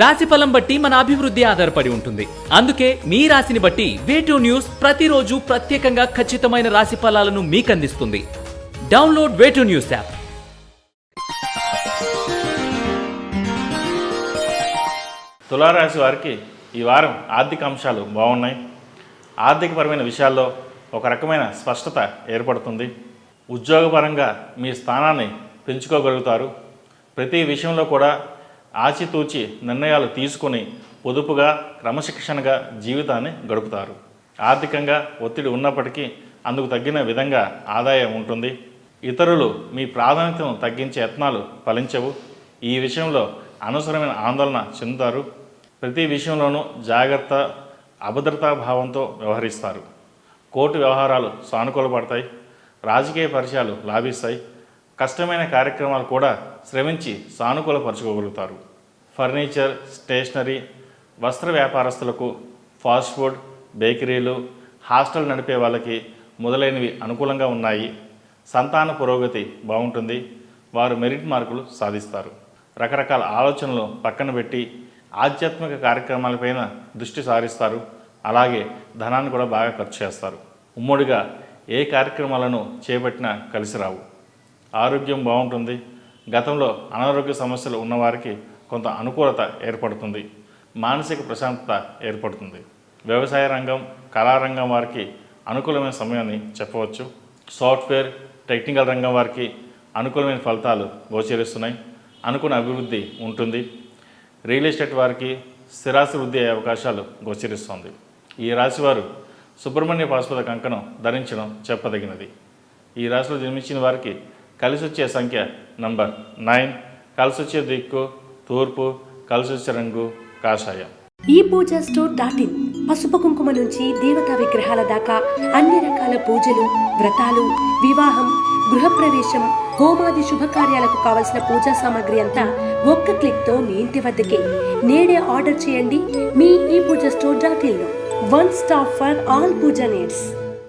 రాశి ఫలం బట్టి మన అభివృద్ధి ఆధారపడి ఉంటుంది. అందుకే మీ రాశిని బట్టి వేటూ న్యూస్ ప్రతిరోజు ప్రత్యేకంగా ఖచ్చితమైన రాశి ఫలాలను మీకు అందిస్తుంది డౌన్లోడ్ వేటూ న్యూస్ యాప్ తులారాశి వారికి ఈ వారం ఆర్థిక అంశాలు బాగున్నాయి. ఆర్థికపరమైన విషయాల్లో ఒక రకమైన స్పష్టత ఏర్పడుతుంది. ఉద్యోగపరంగా మీ స్థానాన్ని పెంచుకోగలుగుతారు. ప్రతి విషయంలో కూడా ఆచితూచి నిర్ణయాలు తీసుకుని పొదుపుగా క్రమశిక్షణగా జీవితాన్ని గడుపుతారు. ఆర్థికంగా ఒత్తిడి ఉన్నప్పటికీ అందుకు తగ్గిన విధంగా ఆదాయం ఉంటుంది. ఇతరులు మీ ప్రాధాన్యతను తగ్గించే యత్నాలు ఫలించవు. ఈ విషయంలో అనవసరమైన ఆందోళన చెందుతారు. ప్రతి విషయంలోనూ జాగ్రత్త అభద్రతా భావంతో వ్యవహరిస్తారు. కోర్టు వ్యవహారాలు సానుకూలపడతాయి. రాజకీయ పరిచయాలు లాభిస్తాయి. కష్టమైన కార్యక్రమాలు కూడా శ్రమించి సానుకూలపరచుకోగలుగుతారు. ఫర్నిచర్ స్టేషనరీ వస్త్ర వ్యాపారస్తులకు ఫాస్ట్ ఫుడ్ బేకరీలు హాస్టల్ నడిపే వాళ్ళకి మొదలైనవి అనుకూలంగా ఉన్నాయి. సంతాన పురోగతి బాగుంటుంది. వారు మెరిట్ మార్కులు సాధిస్తారు. రకరకాల ఆలోచనలు పక్కన పెట్టి ఆధ్యాత్మిక కార్యక్రమాలపైన దృష్టి సారిస్తారు. అలాగే ధనాన్ని కూడా బాగా ఖర్చు చేస్తారు. ఉమ్మడిగా ఏ కార్యక్రమాలను చేపట్టినా కలిసి రావు. ఆరోగ్యం బాగుంటుంది. గతంలో అనారోగ్య సమస్యలు ఉన్నవారికి కొంత అనుకూలత ఏర్పడుతుంది. మానసిక ప్రశాంతత ఏర్పడుతుంది. వ్యవసాయ రంగం కళారంగం వారికి అనుకూలమైన సమయాన్ని చెప్పవచ్చు. సాఫ్ట్వేర్ టెక్నికల్ రంగం వారికి అనుకూలమైన ఫలితాలు గోచరిస్తున్నాయి. అనుకున్న అభివృద్ధి ఉంటుంది. రియల్ ఎస్టేట్ వారికి స్థిరాస్తి వృద్ధి అయ్యే అవకాశాలు గోచరిస్తోంది. ఈ రాశివారు సుబ్రహ్మణ్య పాశుపత కంకణం ధరించడం చెప్పదగినది. ఈ రాశిలో జన్మించిన వారికి కలిసి వచ్చే సంఖ్య నంబర్ నైన్ కలిసి వచ్చే దిక్కు తూర్పు కలిసి వచ్చే రంగు కాషాయం. ఈ పూజ స్టోర్ డాట్ ఇన్ పసుపు కుంకుమ నుంచి దేవతా విగ్రహాల దాకా అన్ని రకాల పూజలు వ్రతాలు వివాహం గృహప్రవేశం హోమాది శుభకార్యాలకు కావలసిన పూజా సామాగ్రి అంతా ఒక్క క్లిక్తో మీ ఇంటి వద్దకే. నేడే ఆర్డర్ చేయండి మీ ఈ పూజ store dot ఇన్లో one stop for all puja needs.